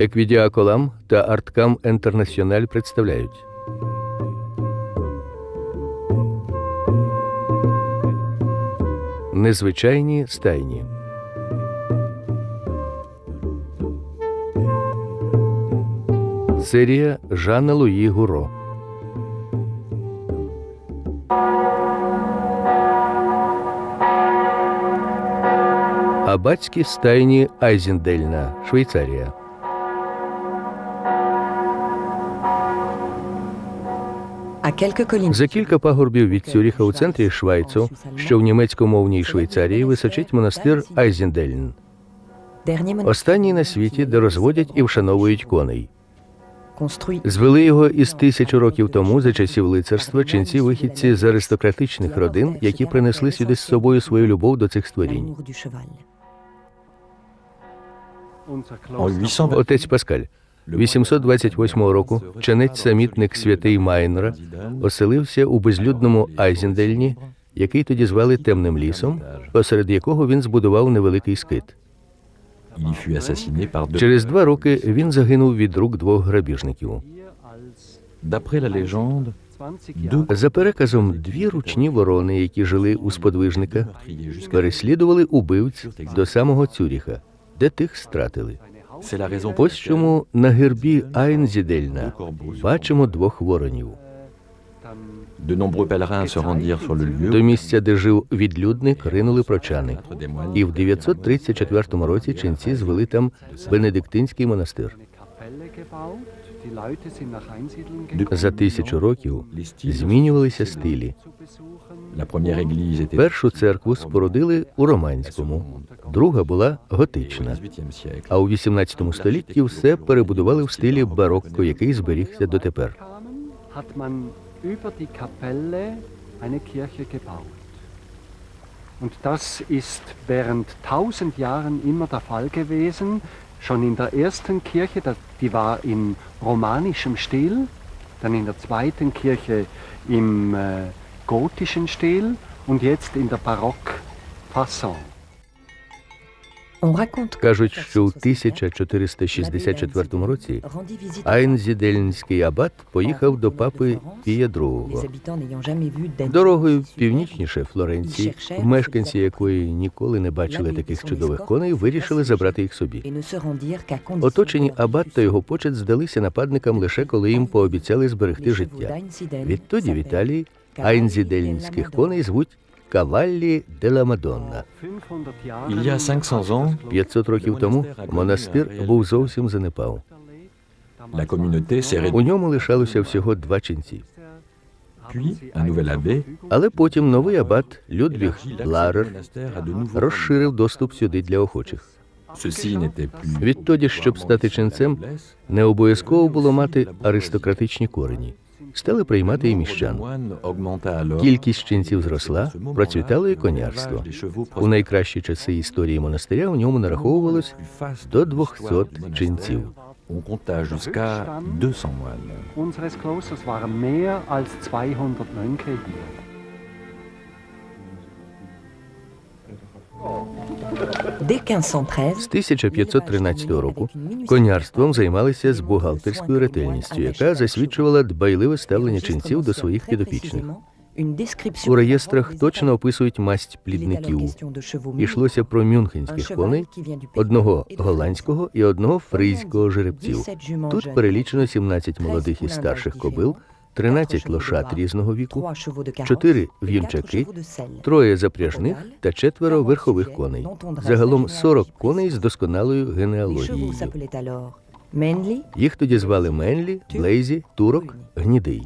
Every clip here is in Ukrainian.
Еквідіаколам та Арткам Ентернаціональ представляють. Незвичайні стайні. Серія Жана Луї Гуро. Абатські стайні Айзендельна, Швейцарія. За кілька пагорбів від Цюріха у центрі Швайцу, що в німецькомовній Швейцарії височить монастир Айзендельн. Останній на світі, де розводять і вшановують коней. Звели його із тисячу років тому за часів лицарства ченці вихідці з аристократичних родин, які принесли сюди з собою свою любов до цих створінь. l'amour du cheval. En 820, Отець Паскаль 828 року ченець самітник святий Майнера оселився у безлюдному Айзендельні, який тоді звали темним лісом, посеред якого він збудував невеликий скит. Через два роки він загинув від рук двох грабіжників. За переказом, дві ручні ворони, які жили у сподвижника, переслідували убивць до самого Цюріха, де тих стратили. Ось чому на гербі Айнзідельна бачимо двох воронів. До місця, де жив відлюдник, ринули прочани. І в 934 році ченці звели там Бенедиктинський монастир. За тисячу років змінювалися стилі. Першу церкву спорудили у романському, друга була готична. А у 18 столітті все перебудували в стилі барокко, який зберігся дотепер. Und das ist während tausend Jahren immer der Fall gewesen. Schon in der ersten Kirche, die war in romanischem Stil, dann in der zweiten Kirche im äh, gotischen Stil und jetzt in der Barockfassung. Кажуть, що у 1464 році Айнзідельнський абат поїхав до папи Пія II. Дорогою північніше Флоренції, мешканці якої ніколи не бачили таких чудових коней, вирішили забрати їх собі. Оточені абат та його почет здалися нападникам лише коли їм пообіцяли зберегти життя. Відтоді в Італії айнзідельнських коней звуть Каваллі Мадонна. 500 Jahre Il y a 500 ans, 500 років тому монастир був зовсім занепав. У ньому лишалося всього два ченці. Але потім новий абат Людвіг Ларер розширив доступ сюди для охочих. Відтоді, щоб стати ченцем, не обов'язково було мати аристократичні корені. Стали приймати і міщан. Кількість ченців зросла, процвітало і конярство. У найкращі часи історії монастиря у ньому нараховувалось до 200 ченців. On compta jusqu'à 200 moines. Unseres Klosters waren mehr als 200 Mönche hier. З 1513 року конярством займалися з бухгалтерською ретельністю, яка засвідчувала дбайливе ставлення ченців до своїх підопічних. У реєстрах точно описують масть плідників. Ішлося про мюнхенських коней, одного голландського і одного фризького жеребців. Тут перелічено 17 молодих і старших кобил, 13 лошад різного віку, 4 в'ємчаки, троє запряжних та четверо верхових коней. Загалом 40 коней з досконалою генеалогією. Їх тоді звали Менлі, Блейзі, Турок, Гнідий.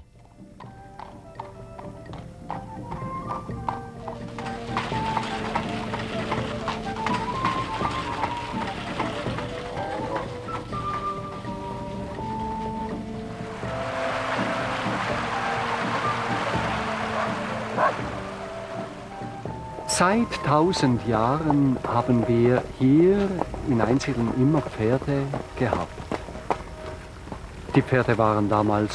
Seit 1000 Jahren haben wir hier in Einsiedeln immer Pferde gehabt. Die Pferde waren damals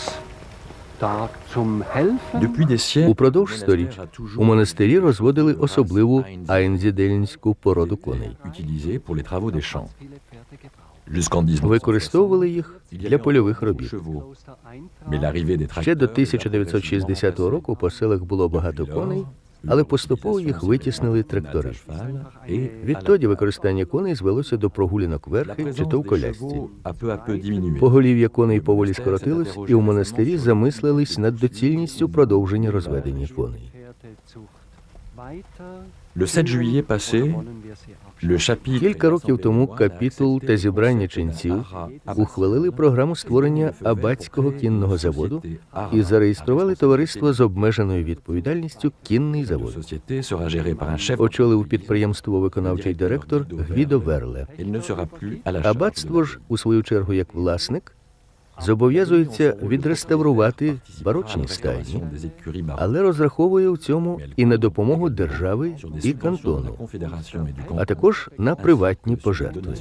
da zum Helfen. Depuis des siècles, Упродовж сторіч у монастирі розводили особливу айнзідельнську породу коней. utilisé pour les travaux des champs. Viele Pferde gebraucht. Jusqu'en 1960, Використовували їх для польових робіт. Ще до tracteurs, 1960 року по селах було багато коней, але поступово їх витіснили трактори. Відтоді використання коней звелося до прогулянок верхи чи то в колясці. Поголів'я коней поволі скоротилось, і у монастирі замислились над доцільністю продовження розведення коней. Le 7 juillet passé, Кілька років тому капітул та зібрання ченців ухвалили програму створення абатського кінного заводу і зареєстрували товариство з обмеженою відповідальністю Кінний завод. Очолив підприємство виконавчий директор Гвідо Верле. Аббатство ж, у свою чергу, як власник, зобов'язується відреставрувати барочні стайні, але розраховує в цьому і на допомогу держави і кантону, а також на приватні пожертви.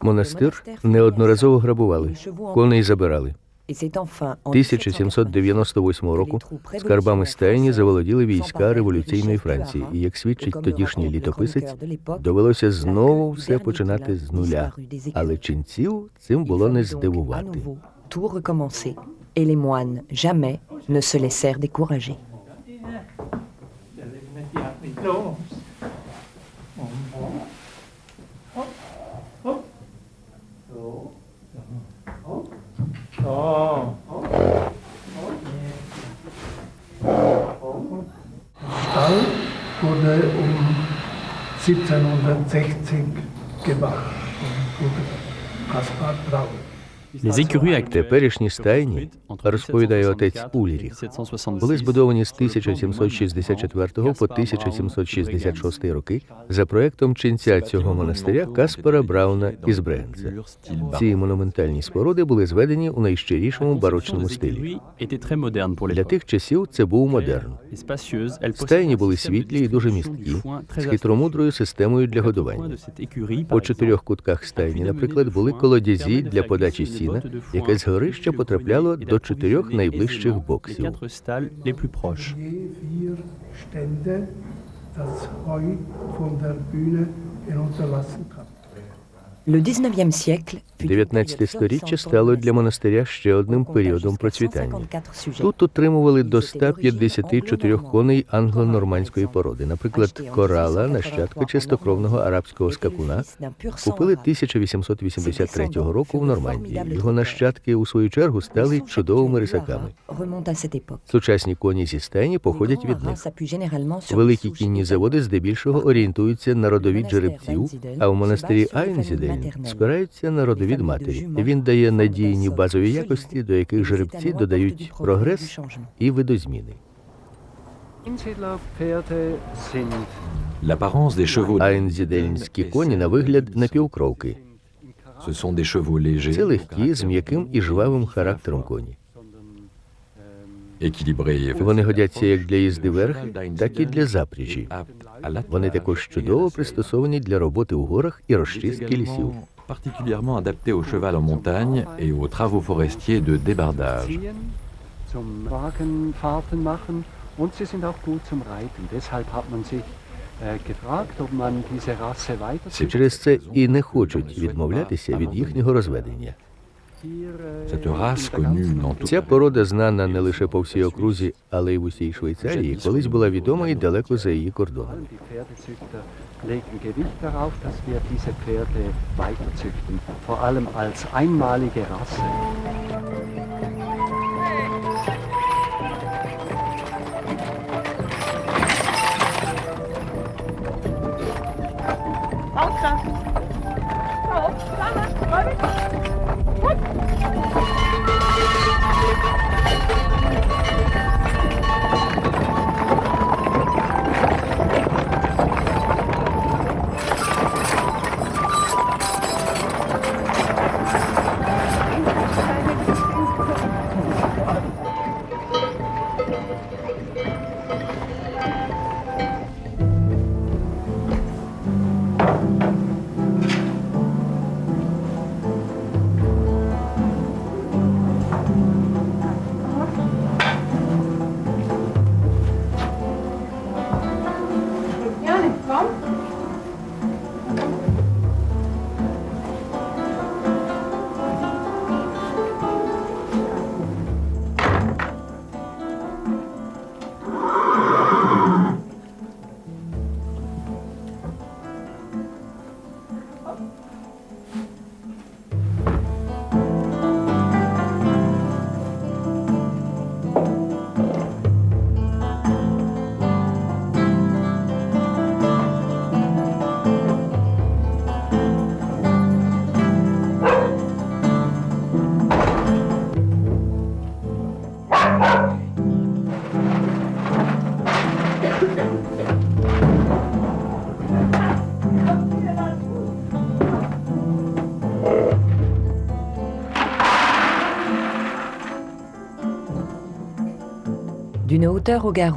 Монастир неодноразово грабували, коней забирали. et c'est enfin en 1798 року скарбами стайні заволоділи війська революційної Франції, і як свідчить тодішній літописець, довелося знову все починати з нуля. Але ченців цим було не здивувати. Tout recommencer. Et les moines, jamais, ne se laissèrent décourager. Stall wurde um 1760 gebaut von Kaspar Braun. Écuries actuelles Теперішні стайні, розповідає отець Ульріх, були збудовані з 1764 по 1766 роки за проектом ченця цього монастиря Каспара Брауна із Бренца. Ці монументальні споруди були зведені у найщирішому барочному стилі. Для тих часів це був модерн. Стайні були світлі і дуже місткі, з хитромудрою системою для годування. По чотирьох кутках стайні, наприклад, були колодязі для подачі сіна, яке з горища потрапляло до чотирьох найближчих боксів. Je vier Stände das Heu von der Bühne hinunterlassen kann. 19 сторіччя стало для монастиря ще одним періодом процвітання. Тут утримували до 154 коней англо-нормандської породи. Наприклад, корала, нащадка чистокровного арабського скакуна, купили 1883 року в Нормандії. Його нащадки, у свою чергу, стали чудовими рисаками. Сучасні коні зі стайні походять від них. Великі кінні заводи здебільшого орієнтуються на родовід жеребців, а в монастирі Айнзідель спираються на родовід матері. Він дає надійні базові якості, до яких жеребці додають прогрес і видозміни. Айнзідельські коні на вигляд напівкровки. Це легкі, з м'яким і жвавим характером коні. Вони годяться як для їзди верхи, так і для запряжі. Вони також чудово пристосовані для роботи у горах і розчистки лісів. particulièrement adaptés au cheval en montagne et aux travaux forestiers de débardage. Zum Wagenfahrten machen und sie sind auch gut zum Reiten. Deshalb hat man äh, weiter Через це і не хочуть відмовлятися від їхнього розведення. Ця порода знана не лише по всій окрузі, але й в усій Швейцарії, колись була відома і далеко за її кордонами. Die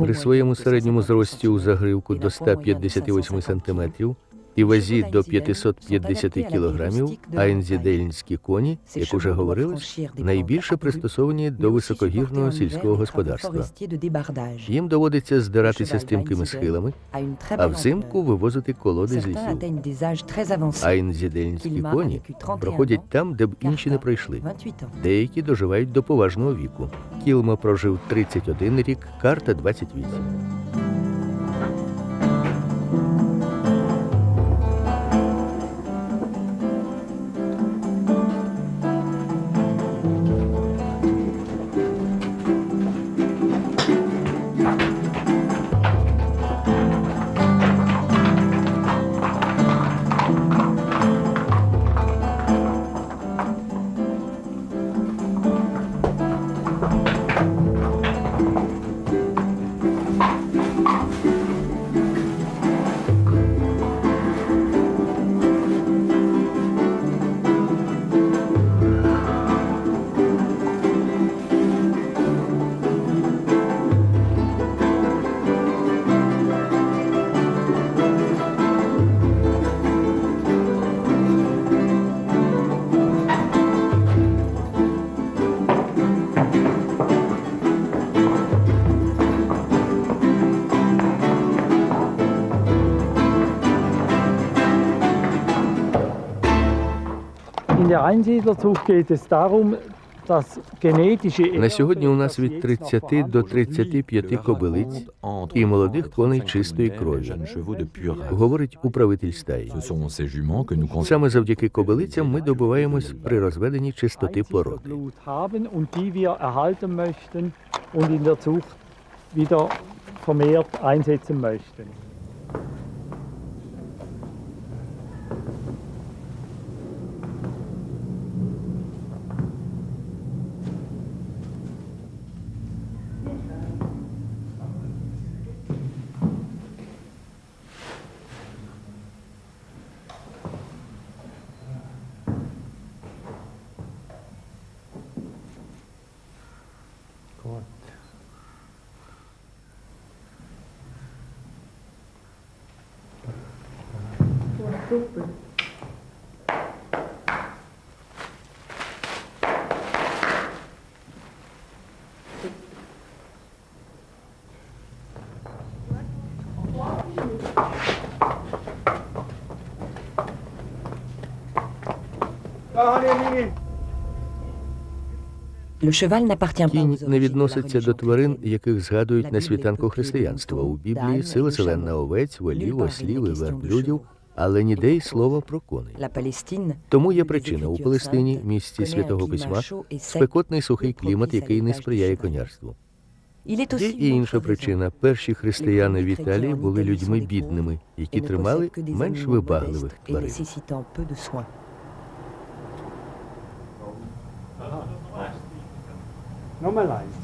При своєму середньому зрості у загривку до 158 см і вазі до 550 кг, айнзідельнські коні, як уже говорилось, найбільше пристосовані до високогірного сільського господарства. Їм доводиться здиратися стрімкими схилами, а взимку вивозити колоди з лісів. Айнзідельські коні проходять там, де б інші не пройшли. Деякі доживають до поважного віку. Кілма прожив 31 рік, карта 28. На сьогодні у нас від 30 до 35 кобилиць і молодих коней чистої крові, говорить управитель стаї. Саме завдяки кобилицям ми добиваємось при розведенні чистоти породи. Einsiedlerblut haben und Кінь не відноситься до тварин, яких згадують на світанку християнства. У Біблії сила селена овець, волів, ослів і верблюдів, але ніде й слова про коней. Тому є причина у Палестині, місці святого письма, спекотний сухий клімат, який не сприяє конярству. Є і інша причина. Перші християни в Італії були людьми бідними, які тримали менш вибагливих тварин. Nochmal eins.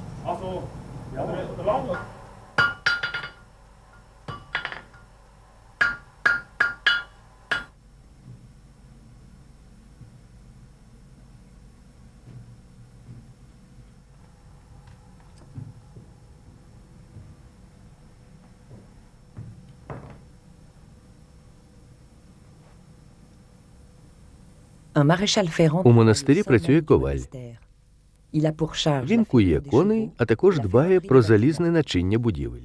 Un maréchal ferrant У монастирі prend le працює sommet du коваль. Він кує коней, а також дбає про залізне начиння будівель.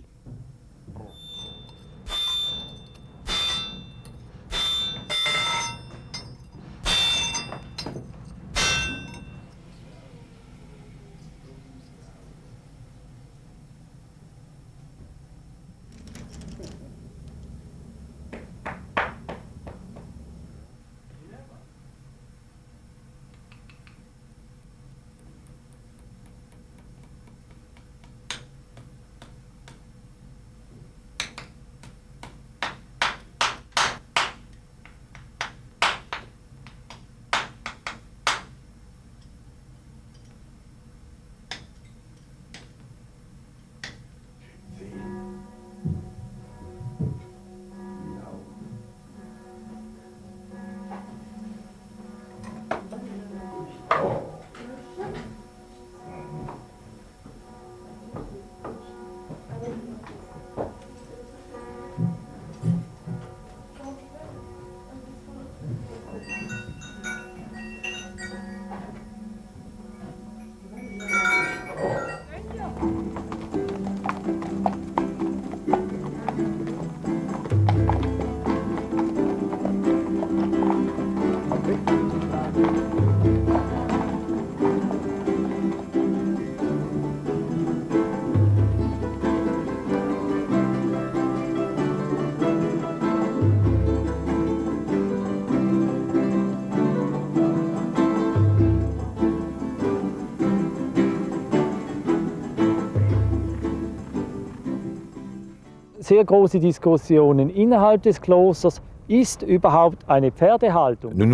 Sehr große Diskussionen innerhalb des Klosters.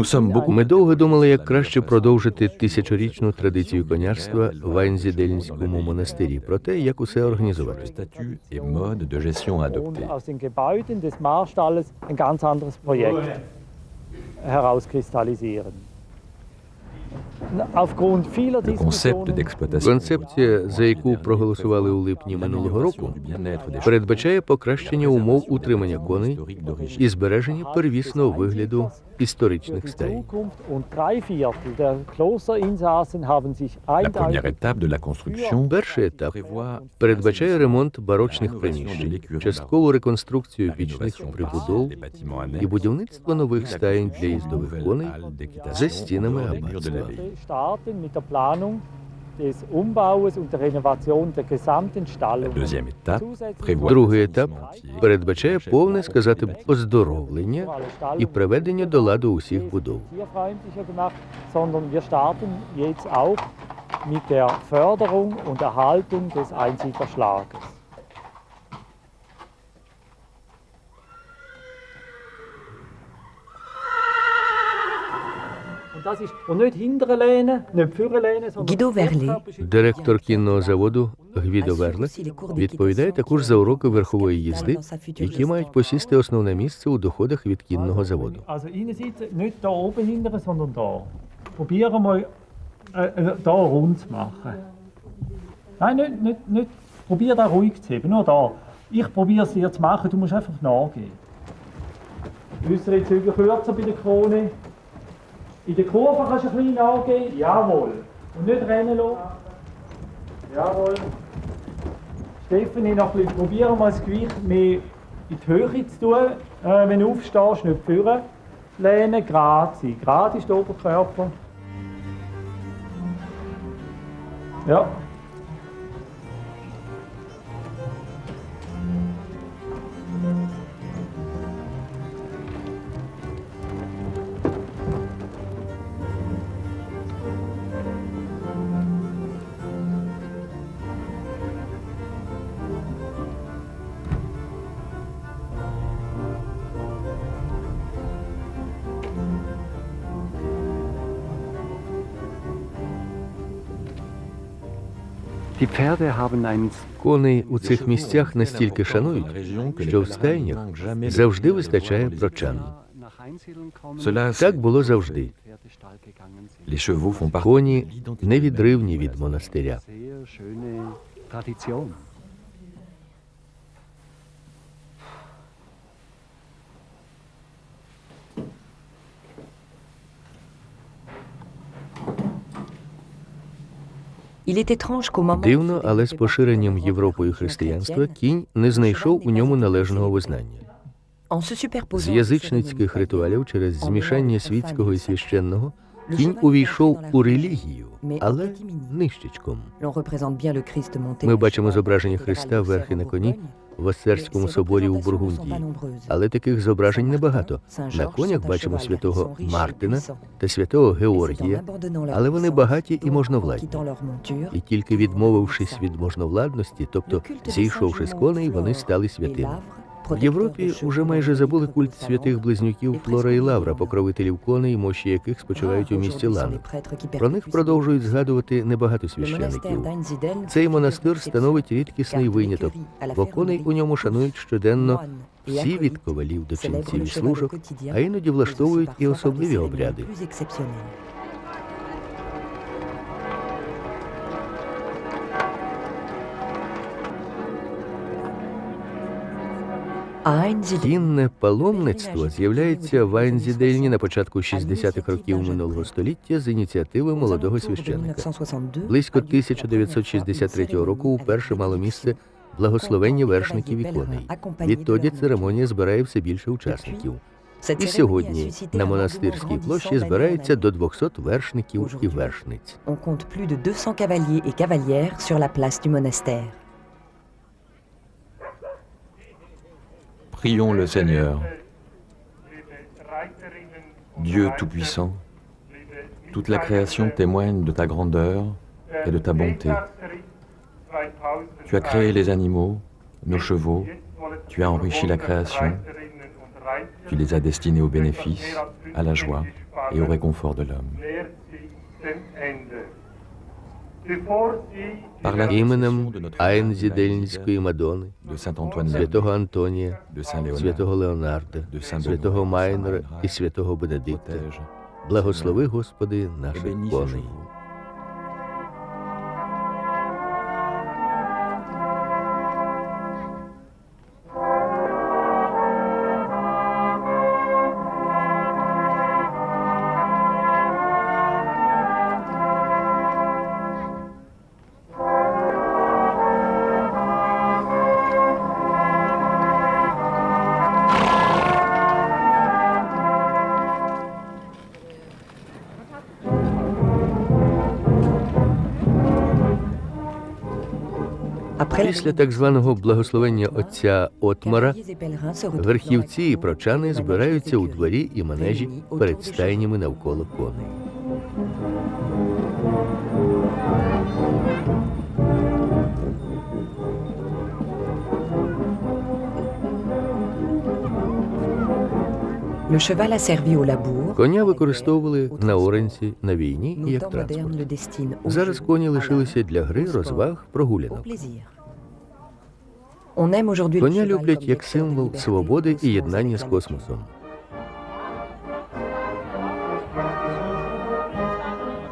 Sommes beaucoup Ми довго думали, як краще продовжити тисячорічну традицію конярства в Айнзідельнському монастирі, про те, як усе організувати. statut d'exploitation Концепція, за яку проголосували у липні минулого року, передбачає покращення умов утримання коней і збереження первісного вигляду історичних construction Перший етап передбачає ремонт барочних приміщень, часткову реконструкцію вічних прибудов і будівництво нових la стаїнь для їздових коней за стінами аббатства. l'abbaye. starten mit der Planung des Umbaues und der Renovation der gesamten La Stallung. deuxième étape Zusätzlich prévoit Другий le етап entier передбачає повне, сказати б, оздоровлення і приведення до ладу усіх будов. tierfreundlicher gemacht, sondern wir starten jetzt auch mit der Förderung und Erhaltung des Einsiedlerschlages. Verlet. Vorkörperschüttung. Директор кінного заводу Гвідо Верле відповідає також за уроки верхової їзди, які мають посісти основне місце у доходах від кінного заводу. Äh, äh. Probier da ruhig zu nur da. Ich probiere es dir zu machen, du musst einfach nachgehen. Äußere Züge kürzer bei der Krone. In der Kurve kannst du ein bisschen nachgehen. Jawohl. Und nicht rennen lassen. Jawohl. Stefanie, noch ein bisschen. Probieren mal das Gewicht mehr in die Höhe zu tun. Äh, wenn du aufstehst, nicht führen. Lehnen, gerade sein. Gerade ist der Oberkörper. Ja. Коней у цих місцях настільки шанують, що в стайнях завжди вистачає прочан. Так було завжди. Коні невідривні від монастиря. Дивно, але з поширенням Європою християнства кінь не знайшов у ньому належного визнання. З язичницьких ритуалів через змішання світського і священного кінь увійшов у релігію, але нищечком. Ми бачимо зображення Христа верхи на коні в Остерському соборі у Бургундії. Але таких зображень небагато. На конях бачимо святого Мартина та святого Георгія, але вони багаті і можновладні. І тільки відмовившись від можновладності, тобто зійшовши з коней, вони стали святими. В Європі уже майже забули культ святих близнюків Флора і Лавра, покровителів коней, мощі яких спочивають у місті Лан. Про них продовжують згадувати небагато священиків. Цей монастир становить рідкісний виняток, бо коней у ньому шанують щоденно. всі від ковалів до ченців і служок, а іноді влаштовують і особливі обряди. Кінне паломництво з'являється в Айнзідельні на початку 60-х років минулого століття з ініціативи молодого священника. Близько 1963 року вперше мало місце благословення вершників і коней. Відтоді церемонія збирає все більше учасників. І сьогодні на монастирській площі збирається до 200 вершників і вершниць. On compte plus de 200 cavaliers et cavalières. Prions le Seigneur, Dieu Tout-Puissant. Toute la création témoigne de ta grandeur et de ta bonté. Tu as créé les animaux, nos chevaux, tu as enrichi la création, tu les as destinés au bénéfice, à la joie et au réconfort de l'homme. Іменем Айнзі notre Мадони, святого Антонія, святого Леонарда, святого Майнора і святого Бенедикта. Благослови, Господи, наших коней. Після так званого благословення отця Отмара верхівці і прочани збираються у дворі і манежі перед стайнями навколо коней. Коня використовували на оренці, на війні і як транспорт. Зараз коні лишилися для гри, розваг, прогулянок. Коня люблять як символ свободи і єднання з космосом.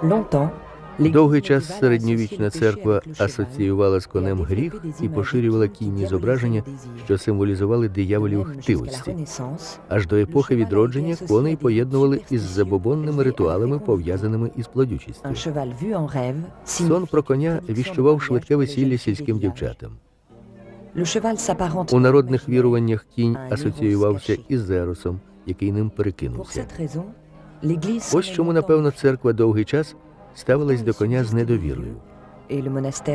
Longtemps, Довгий час середньовічна церква асоціювала з конем гріх і поширювала кінні зображення, що символізували дияволів хтивості. Аж до епохи відродження коней поєднували із забобонними ритуалами, пов'язаними із плодючістю. Сон про коня віщував швидке весілля сільським дівчатам. У народних віруваннях кінь асоціювався із Зеросом, який ним перекинувся. Ось чому, напевно, церква довгий час ставилась до коня з недовірою.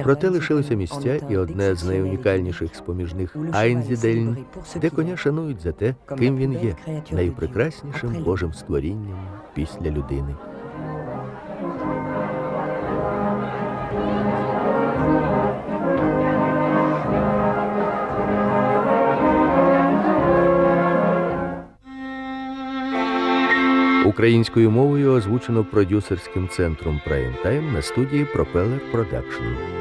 Проте лишилися місця і одне з найунікальніших з поміж них où le cheval est Айнзідельн, де коня шанують за те, ким він є, найпрекраснішим Божим створінням після людини. Українською мовою озвучено продюсерським центром Prime Time на студії Propeller Production.